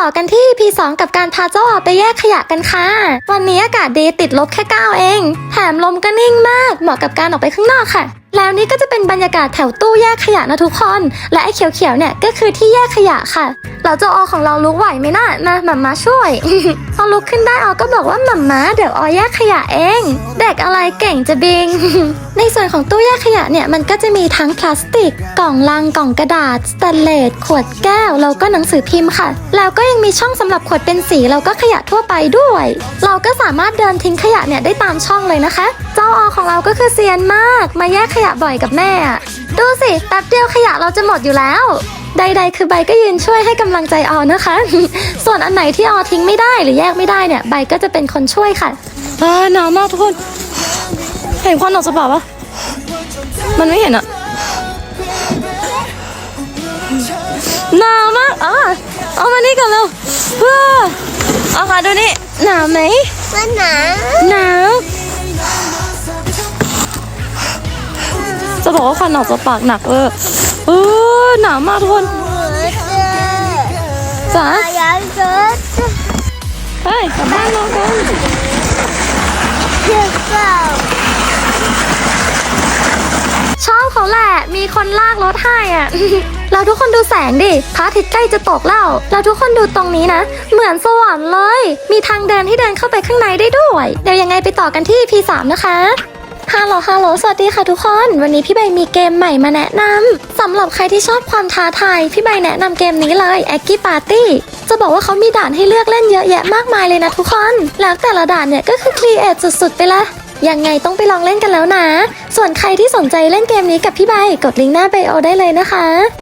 ต่อกันที่ EP 2 กับการพาเจ้าออกไปแยกขยะกันค่ะ วันนี้อากาศดีติดลบแค่9เอง แถมลมก็นิ่งมาก เหมาะกับการออกไปข้างนอกค่ะ แล้วนี่ก็จะเป็นบรรยากาศแถวตู้แยกขยะนะทุกคน และไอ้เขียวๆเนี่ยก็คือที่แยกขยะค่ะ เราจ้าออของเราลุกไหวไหมนะมาหม่ามาช่วย พอลุกขึ้นได้ออก็บอกว่าหม่ามาเดี๋ยวออแยกขยะเอง เด็กอะไรเก่งจะบิง ในส่วนของตู้แยกขยะเนี่ยมันก็จะมีทั้งพลาสติก กล่องลังกล่องกระดาษสแตนเลสขวดแก้วแล้วก็หนังสือพิมพ์ค่ะ แล้วก็ยังมีช่องสำหรับขวดเป็นสีแล้วก็ขยะทั่วไปด้วย เราก็สามารถเดินทิ้งขยะเนี่ยได้ตามช่องเลยนะคะ ออของเราก็คือเซียนมาก มาแยกขยะบ่อยกับแม่อะดูสิแป๊บเดียวขยะเราจะหมดอยู่แล้ว ใด ๆ คือใบก็ยืนช่วยให้กำลังใจออนะคะ ส่วนอันไหนที่ออทิ้งไม่ได้หรือแยกไม่ได้เนี่ยใบก็จะเป็นคนช่วยค่ะเออหนาวมากทุกคนเห็นควันออกจากปากปะมันไม่เห็นอะหนาวมากอะเอามานี่กันเร็วเพื่อเอาค่ะดูนี่หนาวไหมมันหนาหนาว จะบอกว่าควันออกจากปากหนักเออเออหนาวมากทุกคนหัวเจจ๋าอายายเกิดเฮ้ยกลับบ้านเรากันเจ็บเปล่าชอบเขาแหละ มีคนลากรถให้อะ เราทุกคนดูแสงดิพระอาทิตย์ใกล้จะตกแล้ว เราทุกคนดูตรงนี้นะ เหมือนสวรรค์เลย มีทางเดินที่เดินเข้าไปข้างในได้ด้วย เดี๋ยวยังไงไปต่อกันที่ P3 นะคะ ฮัลโหลฮัลโหลสวัสดีค่ะทุกคน วันนี้พี่ใบมีเกมใหม่มาแนะนำสำหรับใครที่ชอบความท้าทายพี่ใบแนะนำเกมนี้เลย a g g i Party จะบอกว่าเขามีด่านให้เลือกเล่นเยอะแยะมากมายเลยนะทุกคน แล้วแต่ละด่านเนี่ยก็คือครีเอทสุดๆ ไปเลยยังไงต้องไปลองเล่นกันแล้วนะ ส่วนใครที่สนใจเล่นเกมนี้กับพี่ใบกดลิงก์หน้าไบโอได้เลยนะคะ